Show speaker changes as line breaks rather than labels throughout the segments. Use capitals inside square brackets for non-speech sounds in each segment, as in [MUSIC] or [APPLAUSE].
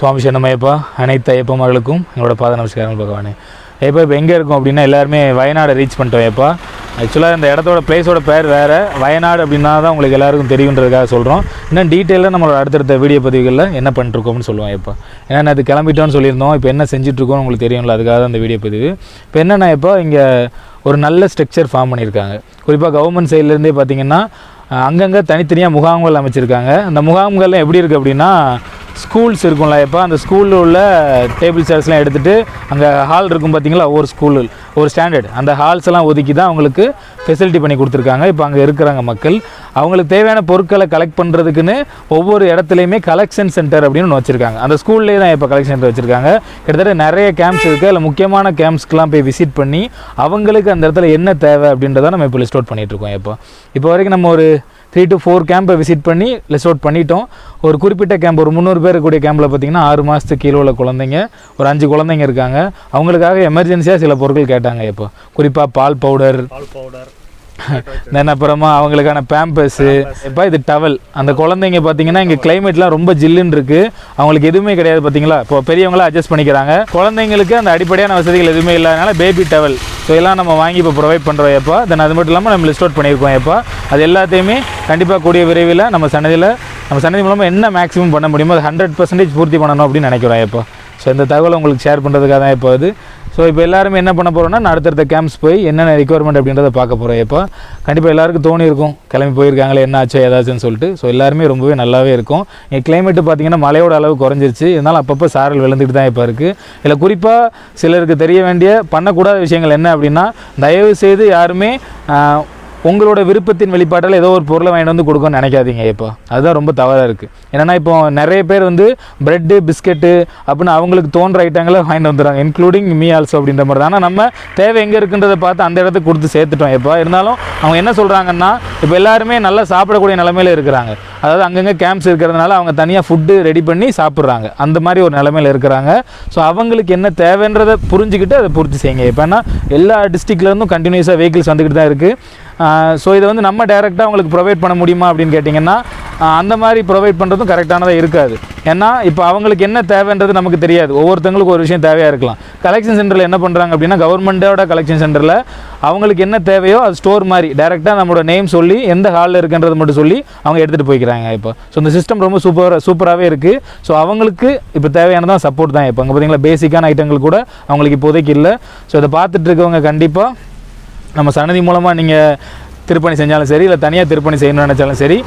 சுவாமி சரணமையப்பா அனைத்து ஐயப்ப மகளுக்கும் எங்களோட பாத நமஸ்காரங்கள் பகவானே. ஐயப்பா இப்போ எங்கே இருக்கோம் அப்படின்னா எல்லாருமே வயநாடை ரீச் பண்ணிட்டோம் ஐயப்பா. ஆக்சுவலாக இந்த இடத்தோட பிளேஸோட பேர் வேறு. வயநாடு அப்படின்னா தான் உங்களுக்கு எல்லாருக்கும் தெரியுன்றதுக்காக சொல்கிறோம் இன்னும் டீட்டெயிலாக நம்மளோட அடுத்தடுத்த வீடியோ பதிவுகளில் என்ன பண்ணிட்டுருக்கோம்னு சொல்லுவோம் இப்போ ஏன்னா அது கிளம்பிட்டோம்னு சொல்லியிருந்தோம். இப்போ என்ன செஞ்சுட்ருக்கோம்னு உங்களுக்கு தெரியும்ல அதுக்காக தான் இந்த வீடியோ பதிவு. இப்போ என்னென்னா இப்போ இங்கே ஒரு நல்ல ஸ்ட்ரக்சர் ஃபார்ம் பண்ணியிருக்காங்க. குறிப்பாக கவர்மெண்ட் சைட்லேருந்தே பார்த்தீங்கன்னா அங்கங்கே தனித்தனியாக முகாம்கள் அமைச்சிருக்காங்க. அந்த முகாம்கள்லாம் எப்படி இருக்குது அப்படின்னா ஸ்கூல்ஸ் இருக்கும்ல இப்போ அந்த ஸ்கூலில் உள்ள டேபிள் சேர்ஸ்லாம் எடுத்துகிட்டு அங்கே ஹால் இருக்கும் பார்த்தீங்களா ஒவ்வொரு ஸ்கூலு ஒரு ஸ்டாண்டர்ட் அந்த ஹால்ஸ் எல்லாம் ஒதுக்கி தான் அவங்களுக்கு ஃபெசிலிட்டி பண்ணி கொடுத்துருக்காங்க. இப்போ அங்கே இருக்கிறாங்க மக்கள். அவங்களுக்கு தேவையான பொருட்களை கலெக்ட் பண்ணுறதுக்குன்னு ஒவ்வொரு இடத்துலையுமே கலெக்ஷன் சென்டர் அப்படின்னு ஒன்று வச்சுருக்காங்க. அந்த ஸ்கூல்லே தான் இப்போ கலெக்ஷன் சென்டர் வச்சுருக்காங்க. கிட்டத்தட்ட நிறைய கேம்ப்ஸ் இருக்குது அதில் முக்கியமான கேம்ப்ஸ்க்கெலாம் போய் விசிட் பண்ணி அவங்களுக்கு அந்த இடத்துல என்ன தேவை அப்படின்றத நம்ம இப்போ லிஸ்ட் அவுட் பண்ணிகிட்ருக்கோம் இருக்கோம். இப்போ இப்போ வரைக்கும் நம்ம ஒரு த்ரீ டு ஃபோர் கேம்பை விசிட் பண்ணி லிஸ்ட் அவுட் பண்ணிட்டோம். ஒரு குறிப்பிட்ட கேம்ப் ஒரு முந்நூறு பேர் கூடிய கேம்பில் பார்த்தீங்கன்னா ஆறு மாதத்துக்கு கீழே உள்ள குழந்தைங்க ஒரு அஞ்சு குழந்தைங்க இருக்காங்க. அவங்களுக்காக எமர்ஜென்சியாக சில பொருட்கள் கேட்டாங்க இப்போ. குறிப்பாக பால் பவுடர்
பால் பவுடர்
தென் [LAUGHS] அப்புறமா அவங்களுக்கான பேம்பர்ஸு இப்போ இது டவல் அந்த குழந்தைங்க பார்த்தீங்கன்னா இங்கே கிளைமேட்லாம் ரொம்ப ஜில்லுன்னு இருக்கு. அவங்களுக்கு எதுவுமே கிடையாது பார்த்தீங்களா? இப்போ பெரியவங்களாம் அட்ஜஸ்ட் பண்ணிக்கிறாங்க. குழந்தைங்களுக்கு அந்த அடிப்படையான வசதிகள் எதுவுமே இல்லாதனால பேபி டவல் ஸோ எல்லாம் நம்ம வாங்கி இப்போ ப்ரொவைட் பண்ணுறோம் எப்போ தென் அது மட்டும் இல்லாமல் நம்ம லிஸ்ட் அவுட் பண்ணியிருக்கோம் எப்போ அது எல்லாத்தையுமே கண்டிப்பாக கூடிய விரைவில் நம்ம சன்னதியில் நம்ம சன்னதி மூலமாக என்ன மேக்ஸிமம் பண்ண முடியுமோ அது ஹண்ட்ரட் பர்சன்டேஜ் பூர்த்தி பண்ணணும் அப்படின்னு நினைக்கிறோம் இப்போ ஸோ இந்த தகவலை உங்களுக்கு ஷேர் பண்ணுறதுக்காக தான் இப்போ இது. ஸோ இப்போ எல்லாருமே என்ன பண்ண போகிறோம்னா நான் அடுத்தடுத்த கேம்ப்ஸ் போய் என்னென்ன ரெக்குவயர்மெண்ட் அப்படின்றத பார்க்க போகிறோம் இப்போ கண்டிப்பாக எல்லாருக்கும் தோணி இருக்கும். கிளம்பி போயிருக்காங்களே என்ன ஆச்சோ ஏதாச்சுன்னு சொல்லிட்டு. ஸோ எல்லாருமே ரொம்பவே நல்லாவே இருக்கும். என் கிளைமேட்டு பார்த்தீங்கன்னா மழையோட அளவு குறைஞ்சிருச்சு. இருந்தாலும் அப்பப்போ சாரல் விழுந்துட்டு தான் இப்போ இருக்குது இதில் குறிப்பாக சிலருக்கு தெரிய வேண்டிய பண்ணக்கூடாத விஷயங்கள் என்ன அப்படின்னா தயவு செய்து யாருமே உங்களோட விருப்பத்தின் வெளிப்பாட்டில் ஏதோ ஒரு பொருளை வாங்கிட்டு வந்து கொடுக்கணும்னு நினைக்காதீங்க இப்போ அதுதான் ரொம்ப தவறாக இருக்குது என்னென்னா இப்போ நிறைய பேர் வந்து ப்ரெட்டு பிஸ்கெட்டு அப்படின்னு அவங்களுக்கு தோன்ற ஐட்டங்களை வாங்கிட்டு வந்துடுறாங்க இன்க்ளூடிங் மீ ஆல்சோ அப்படின்ற மாதிரி தான். ஆனால் நம்ம தேவை எங்கே இருக்குன்றதை பார்த்து அந்த இடத்துக்கு கொடுத்து சேர்த்துட்டோம் இப்போ இருந்தாலும் அவங்க என்ன சொல்கிறாங்கன்னா இப்போ எல்லாருமே நல்லா சாப்பிடக்கூடிய நிலமையில இருக்கிறாங்க. அதாவது அங்கங்கே கேம்ப்ஸ் இருக்கிறதுனால அவங்க தனியாக ஃபுட்டு ரெடி பண்ணி சாப்பிட்றாங்க. அந்த மாதிரி ஒரு நிலமையில இருக்கிறாங்க. ஸோ அவங்களுக்கு என்ன தேவைன்றதை புரிஞ்சுக்கிட்டு அதை பூர்த்தி செய்யுங்க. இப்போ ஏன்னா எல்லா டிஸ்ட்ரிக்ட்லேருந்தும் கண்டினியூஸாக வெஹிக்கிள்ஸ் வந்துக்கிட்டு தான் இருக்குது ஸோ இதை வந்து நம்ம டைரெக்டாக அவங்களுக்கு ப்ரொவைட் பண்ண முடியுமா அப்படின்னு கேட்டிங்கன்னா அந்த மாதிரி ப்ரொவைட் பண்ணுறதும் கரெக்டானதாக இருக்காது. ஏன்னா இப்போ அவங்களுக்கு என்ன தேவைன்றது நமக்கு தெரியாது. ஒவ்வொருத்தங்களுக்கு ஒரு விஷயம் தேவையாக இருக்கலாம். கலெக்ஷன் சென்டரில் என்ன பண்ணுறாங்க அப்படின்னா கவர்மெண்ட்டோட கலெக்ஷன் சென்டரில் அவங்களுக்கு என்ன தேவையோ அது ஸ்டோர் மாதிரி டேரெக்டாக நம்மளோட நேம் சொல்லி எந்த ஹாலில் இருக்குன்றது மட்டும் சொல்லி அவங்க எடுத்துகிட்டு போய்க்கிறாங்க இப்போ. ஸோ இந்த சிஸ்டம் ரொம்ப சூப்பர் சூப்பராகவே இருக்குது ஸோ அவங்களுக்கு இப்போ தேவையானதான் சப்போர்ட் தான் இப்போ. அங்கே பார்த்தீங்களா பேசிக்கான ஐட்டங்கள் கூட அவங்களுக்கு இப்போதைக்கு இல்லை. ஸோ இதை பார்த்துட்டு இருக்கவங்க கண்டிப்பாக நம்ம சன்னதி மூலமாக நீங்கள் திருப்பணி செஞ்சாலும் சரி இல்லை தனியாக திருப்பணி செய்யணும்னு நினச்சாலும் சரி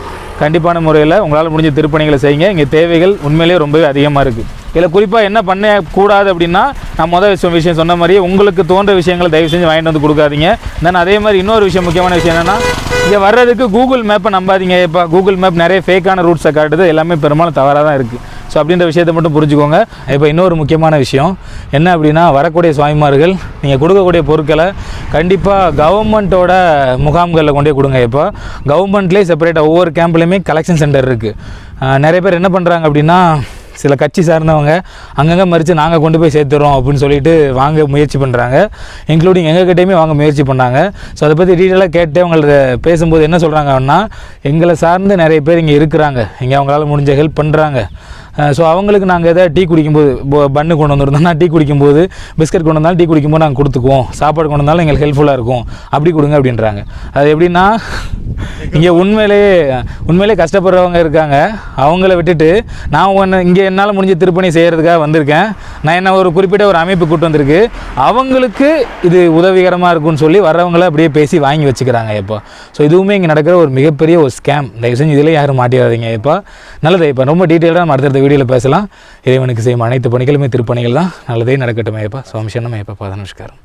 கண்டிப்பான முறையில் உங்களால் முடிஞ்ச திருப்பணிகளை செய்யுங்க. இங்கே தேவைகள் உண்மையிலேயே ரொம்பவே அதிகமாக இருக்குது இதில் குறிப்பாக என்ன பண்ணக்கூடாது அப்படின்னா நான் முதல் விஷயம் விஷயம் சொன்ன மாதிரியே உங்களுக்கு தோன்ற விஷயங்களை தயவு செஞ்சு வாங்கிட்டு வந்து கொடுக்காதீங்க. தென் அதே மாதிரி இன்னொரு விஷயம் முக்கியமான விஷயம் என்னென்னா இங்கே வர்றதுக்கு கூகுள் மேப்பை நம்பாதீங்க. இப்போ கூகுள் மேப் நிறைய ஃபேக்கான ரூட்ஸை காட்டுது. எல்லாமே பெரும்பாலும் தவறாக தான் இருக்குது ஸோ அப்படின்ற விஷயத்தை மட்டும் புரிஞ்சுக்கோங்க. இப்போ இன்னொரு முக்கியமான விஷயம். என்ன அப்படின்னா வரக்கூடிய சுவாமிமார்கள் நீங்கள் கொடுக்கக்கூடிய பொருட்களை கண்டிப்பாக கவர்மெண்ட்டோட முகாம்களில் கொண்டே கொடுங்க. இப்போ கவர்மெண்ட்லேயே செப்பரேட்டாக ஒவ்வொரு கேம்ப்லேயுமே கலெக்ஷன் சென்டர் இருக்குது நிறைய பேர் என்ன பண்ணுறாங்க அப்படின்னா சில கட்சி சார்ந்தவங்க அங்கங்கே மறித்து நாங்கள் கொண்டு போய் சேர்த்துறோம் அப்படின்னு சொல்லிட்டு வாங்க முயற்சி பண்ணுறாங்க இன்க்ளூடிங் எங்ககிட்டயுமே வாங்க முயற்சி பண்ணாங்க. ஸோ அதை பற்றி டீட்டெயிலாக கேட்டு அவங்கள்ட்ட பேசும்போது என்ன சொல்கிறாங்கன்னா எங்களை சார்ந்து நிறைய பேர் இங்கே இருக்கிறாங்க. இங்கே அவங்களால முடிஞ்ச ஹெல்ப் பண்ணுறாங்க ஸோ அவங்களுக்கு நாங்கள் எதாவது டீ குடிக்கும்போது பண்ணு பன்னு கொண்டு வந்துருந்தோம்னா டீ குடிக்கும்போது பிஸ்கட் கொண்டு வந்தாலும் டீ குடிக்கும்போது நாங்கள் கொடுத்துக்குவோம். சாப்பாடு கொண்டு வந்தாலும் எங்களுக்கு ஹெல்ப்ஃபுல்லாக இருக்கும். அப்படி கொடுங்க அப்படின்றாங்க. அது எப்படின்னா இங்கே உண்மையிலேயே உண்மையிலே கஷ்டப்படுறவங்க இருக்காங்க. அவங்கள விட்டுட்டு நான் ஒன்று இங்கே என்னால் முடிஞ்ச திருப்பணி செய்கிறதுக்காக வந்திருக்கேன். நான் என்ன ஒரு குறிப்பிட்ட ஒரு அமைப்பு கூட்டு வந்திருக்கு. அவங்களுக்கு இது உதவிகரமாக இருக்கும்னு சொல்லி வர்றவங்கள அப்படியே பேசி வாங்கி வச்சுக்கிறாங்க இப்போ ஸோ இதுவுமே இங்கே நடக்கிற ஒரு மிகப்பெரிய ஒரு ஸ்கேம் தயவு செஞ்சு இதில் யாரும் மாட்டிடாதீங்க இப்போ நல்லது இப்போ ரொம்ப டீட்டெயிலாக நம்ம அடுத்தடுத்த வீடியோவில் பேசலாம். இறைவனுக்கு செய்யும் அனைத்து பணிகளுமே திருப்பணிகள் தான். நல்லதே நடக்கட்டும் ஐயப்பா. சுவாமி சரணம் ஐயப்பா. பாத நமஸ்காரம்.